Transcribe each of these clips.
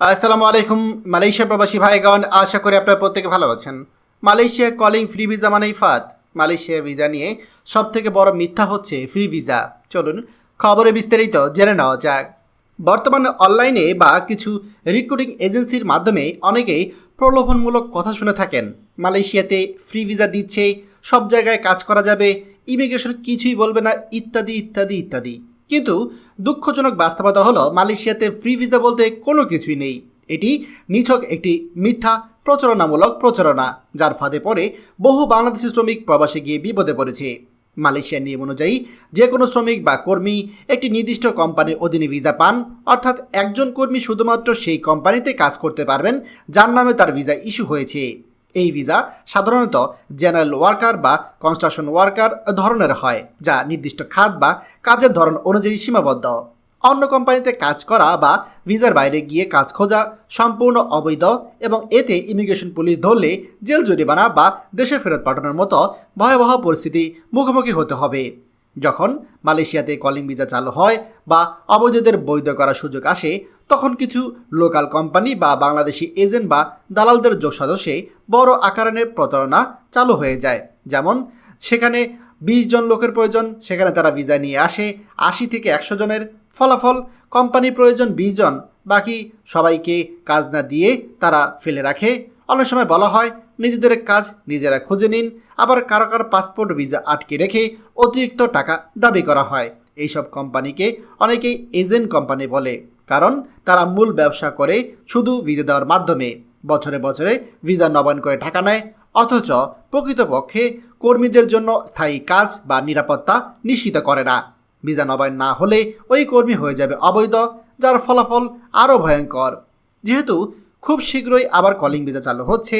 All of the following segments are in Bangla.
আসসালামু আলাইকুম মালয়েশিয়া প্রবাসী ভাইগণ, আশা করি আপনারা প্রত্যেকে ভালো আছেন। মালয়েশিয়া কলিং ফ্রি ভিসা মানেই ফাত মালয়েশিয়া ভিসা নিয়ে সব থেকে বড় মিথ্যা হচ্ছে ফ্রি ভিসা চলুন খবরে বিস্তারিত জেনে নেওয়া যাক। বর্তমানে অনলাইনে বা কিছু রিক্রুটিং এজেন্সির মাধ্যমে অনেকেই প্রলোভনমূলক কথা শুনে থাকেন। মালয়েশিয়াতে ফ্রি ভিসা দিচ্ছে, সব জায়গায় কাজ করা যাবে ইমিগ্রেশন কিছুই বলবে না, ইত্যাদি ইত্যাদি ইত্যাদি। কিন্তু দুঃখজনক বাস্তবতা হলো, মালয়েশিয়াতে ফ্রি ভিসা বলতে কোনো কিছুই নেই। এটি নিছক একটি মিথ্যা, প্রচারণামূলক প্রচারণা, যার ফাঁদে পড়ে বহু বাংলাদেশি শ্রমিক প্রবাসে গিয়ে বিপদে পড়েছে। মালয়েশিয়ার নিয়ম অনুযায়ী, যে কোনো শ্রমিক বা কর্মী একটি নির্দিষ্ট কোম্পানির অধীনে ভিসা পান, অর্থাৎ একজন কর্মী শুধুমাত্র সেই কোম্পানিতে কাজ করতে পারবেন, যার নামে তার ভিসা ইস্যু হয়েছে। এই ভিসা সাধারণত জেনারেল ওয়ার্কার বা কনস্ট্রাকশন ওয়ার্কার ধরনের হয়, যা নির্দিষ্ট খাত বা কাজের ধরন অনুযায়ী সীমাবদ্ধ। অন্য কোম্পানিতে কাজ করা বা ভিসার বাইরে গিয়ে কাজ খোঁজা সম্পূর্ণ অবৈধ এবং এতে ইমিগ্রেশন পুলিশ ধরলে জেল জরিমানা বা দেশে ফেরত পাঠানোর মতো ভয়াবহ পরিস্থিতি মুখোমুখি হতে হবে। যখন মালয়েশিয়াতে কলিং ভিসা চালু হয় বা অবৈধদের বৈধ করার সুযোগ আসে তখন কিছু লোকাল কোম্পানি বা বাংলাদেশি এজেন্ট বা দালালদের যোগ সদস্যে বড় আকারের প্রতারণা চালু হয়ে যায়। যেমন, সেখানে বিশ জন লোকের প্রয়োজন, সেখানে তারা ভিসা নিয়ে আসে, আশি থেকে একশো জনের ফলাফল, কোম্পানি প্রয়োজন বিশ জন, বাকি সবাইকে কাজ না দিয়ে তারা ফেলে রাখে। অনেক সময় বলা হয়, নিজেদের কাজ নিজেরা খুঁজে নিন, আবার কারও কারও পাসপোর্ট ভিসা আটকে রেখে অতিরিক্ত টাকা দাবি করা হয়। এইসব কোম্পানিকে অনেকেই এজেন্ট কোম্পানি বলে। কারণ তারা মূল ব্যবসা করে শুধু ভিসা দেওয়ার মাধ্যমে। বছরে বছরে ভিজা নবায়ন করে টাকা নেয়, অথচ প্রকৃতপক্ষে কর্মীদের জন্য স্থায়ী কাজ বা নিরাপত্তা নিশ্চিত করে না। ভিসা নবায়ন না হলে ওই কর্মী হয়ে যাবে অবৈধ, যার ফলাফল আরও ভয়ঙ্কর। যেহেতু খুব শীঘ্রই আবার কলিং ভিসা চালু হচ্ছে,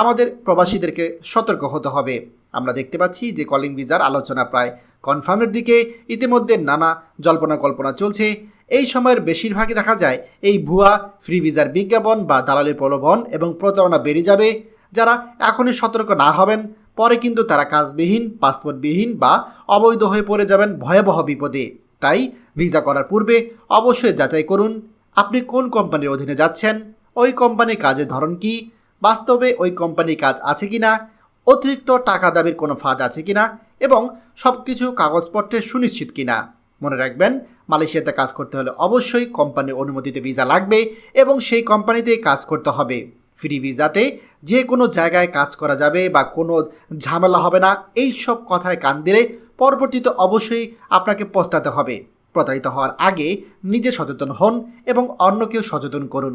আমাদের প্রবাসীদেরকে সতর্ক হতে হবে। আমরা দেখতে পাচ্ছি যে কলিং ভিসার আলোচনা প্রায় কনফার্মের দিকে। ইতিমধ্যে নানা জল্পনা কল্পনা চলছে। এই সময়ের বেশিরভাগই দেখা যায় এই ভুয়া ফ্রি ভিসার বিজ্ঞাপন বা দালালের প্রলোভন এবং প্রতারণা বেড়ে যাবে। যারা এখনই সতর্ক না হবেন, পরে কিন্তু তারা কাজবিহীন, পাসপোর্টবিহীন বা অবৈধ হয়ে পড়ে যাবেন ভয়াবহ বিপদে। তাই ভিসা করার পূর্বে অবশ্যই যাচাই করুন, আপনি কোন কোম্পানির অধীনে যাচ্ছেন, ওই কোম্পানির কাজের ধরন কি, বাস্তবে ওই কোম্পানির কাজ আছে কি না অতিরিক্ত টাকা দাবির কোনো ফাঁদ আছে কি না এবং সব কিছু কাগজপত্রে সুনিশ্চিত কি না মনে রাখবেন, মালয়েশিয়াতে কাজ করতে হলে অবশ্যই কোম্পানির অনুমতিতে ভিসা লাগবে এবং সেই কোম্পানিতে কাজ করতে হবে। ফ্রি ভিসাতে যে কোনো জায়গায় কাজ করা যাবে বা কোনো ঝামেলা হবে না, এই সব কথায় কান দিলে পরবর্তীতে অবশ্যই আপনাকে পস্তাতে হবে। প্রতারিত হওয়ার আগে নিজে সচেতন হন এবং অন্যকেও সচেতন করুন।